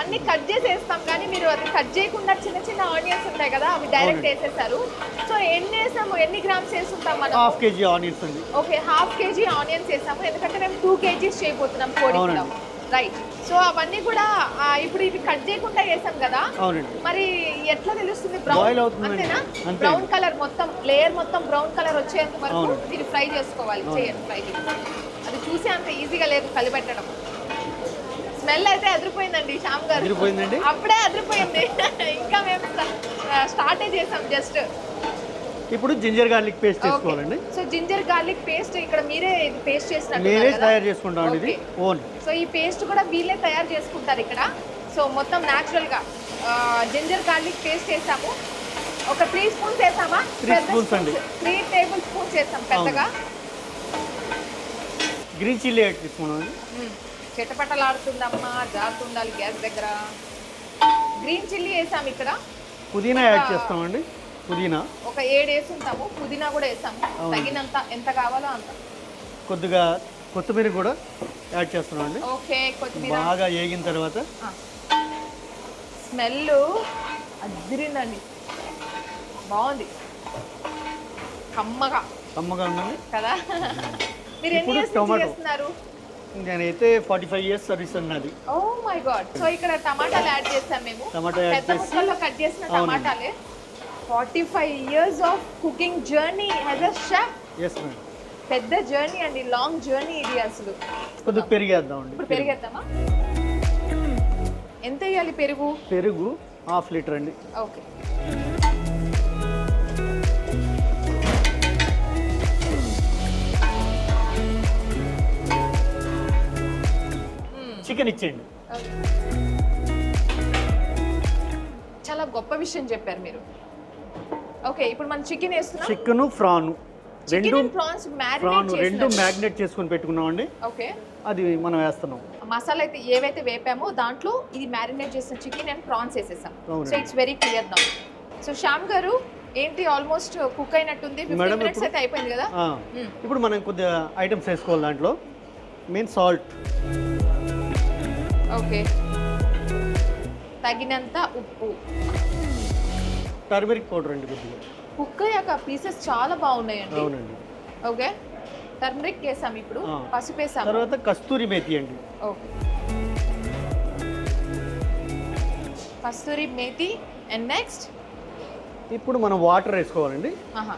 అన్ని కట్ చేసి వేస్తాం కానీ మీరు అది కట్ చేయకుండా చిన్న చిన్న ఆనియన్స్ ఉంటాయి కదా అవి డైరెక్ట్. వేసేసారు. సో ఎన్ని వేసాము ఎన్ని గ్రామ్స్ వేసుకుంటాం మనం? హాఫ్ కేజీ ఆనియన్స్ అండి. ఓకే హాఫ్ కేజీ ఆనియన్స్ వేసాము. ఎందుకంటే మేము టూ కేజీస్ చేయబోతున్నాం కోడి. రైట్ సో అవన్నీ కూడా ఇప్పుడు ఇవి కట్ చేయకుండా వేసాం కదా. మరి ఎట్లా తెలుస్తుంది బ్రౌన్. అంతేనా? అంతే. బ్రౌన్ కలర్ మొత్తం లేయర్ మొత్తం బ్రౌన్ కలర్ వచ్చేంత వరకు ఫ్రై చేసుకోవాలి. చేయండి ఫ్రై అది చూసి అంత ఈజీగా లేదు కలిపెట్టడం. స్మెల్ అయితే ఎదిరిపోయిందండి శ్యామ్ గారు. అదిరిపోయిందండి? అప్పుడే అదిరిపోయింది ఇంకా మేము స్టార్టే చేసాం జస్ట్. ఇప్పుడు జింజర్ గార్లిక్ పేస్ట్ చేసుకోవాలండి సో జింజర్ గార్లిక్ పేస్ట్ ఇక్కడ మీరే పేస్ట్ చేసినట్టు మేమే తయారు చేసుకుంటామండి ఇది. ఓన్. సో ఈ పేస్ట్ కూడా వీళ్ళే తయారు చేసుకుంటారు ఇక్కడ. సో మొత్తం న్యాచురల్గా జింజర్ గార్లిక్ పేస్ట్ వేసాము ఒక త్రీ స్పూన్స్ వేసామా? Three spoons అండి. త్రీ టేబుల్ స్పూన్స్ వేసాం పెద్దగా. గ్రీన్ చిల్లీ యాడ్ చిటపటలాడుతుందమ్మా జారుతుండాలి గ్యాస్ దగ్గర. గ్రీన్ చిల్లీ వేసాం ఇక్కడ. పుదీనా యాడ్ చేస్తామండి. పుదీనా. ఒక ఏడు వేసుంటాము పుదీనా కూడా వేసాము. తగినంత ఎంత కావాలో అంత. కొద్దిగా కొత్తిమీర కూడా యాడ్ చేస్తున్నామండి. ఓకే కొత్తిమీర. బాగా వేగిన తర్వాత స్మెల్ అదిరిందండి. బాగుంది. కమ్మగా. కమ్మగా ఉందండి. కదా? మీరు ఎన్ని. చేస్తున్నారు? నేనైతే ఫార్టీ ఫైవ్ ఇయర్స్ సర్వీస్ అన్నది. ఓ మై గాడ్ సో ఇక్కడ టమాటాలు యాడ్ చేసాం మేము. టమాటా యాడ్ పెద్ద చేసి ముక్కల్లో కట్ చేసిన. టమాటాలే. Forty five years of cooking journey as a chef yes madam పెద్ద జర్నీ అండి. లాంగ్ జర్నీ ఇది అసలు. కొద్దిగా పెరిగేద్దామండి. ఇప్పుడు పెరిగేద్దామా? ఎంత వేయాలి పెరుగు? పెరుగు హాఫ్ లీటర్ అండి. ఓకే చికెన్ ఇచ్చేయండి. చాలా గొప్ప విషయం చెప్పారు మీరు. ఓకే ఇప్పుడు మనం చికెన్ వేస్తున్నాం. Chicken prawn. రెండు అండ్ ప్రాన్స్ ఫ్రాన్ మ్యారినేట్ రెండు చేసి మ్యాగ్నెట్ చేసుకొని పెట్టుకున్నామండి. ఓకే. అది మనం వేస్తున్నాం. మసాలా అయితే ఏవైతే వేపామో దాంట్లో ఇది మ్యారినేట్ చేసిన చికెన్ అండ్ ప్రాన్స్ వేసేసాం. So it's very clear now. So Shyam గారు ఏంటి ఆల్మోస్ట్ కుక్ అయినట్టుంది? ఫిఫ్టీన్ మినిట్స్ అయితే అయిపోయింది కదా. ఇప్పుడు మనం కొద్దిగా ఐటమ్స్ వేసుకోవాలి దాంట్లో. Main salt. ఓకే. తగినంత ఉప్పు. టర్మరిక్ పౌడర్ అండి కొద్దిగా. కుక్ అయ్యాక పీసెస్ చాలా బాగున్నాయండి. అవునండి. ఓకే. టర్మరిక్ వేసాం ఇప్పుడు. పసుపు వేసాం తర్వాత కస్తూరి మేతి అండి. Okay. Kasuri methi. And next ఇప్పుడు మనం వాటర్ వేసుకోవాలండి. ఆహా.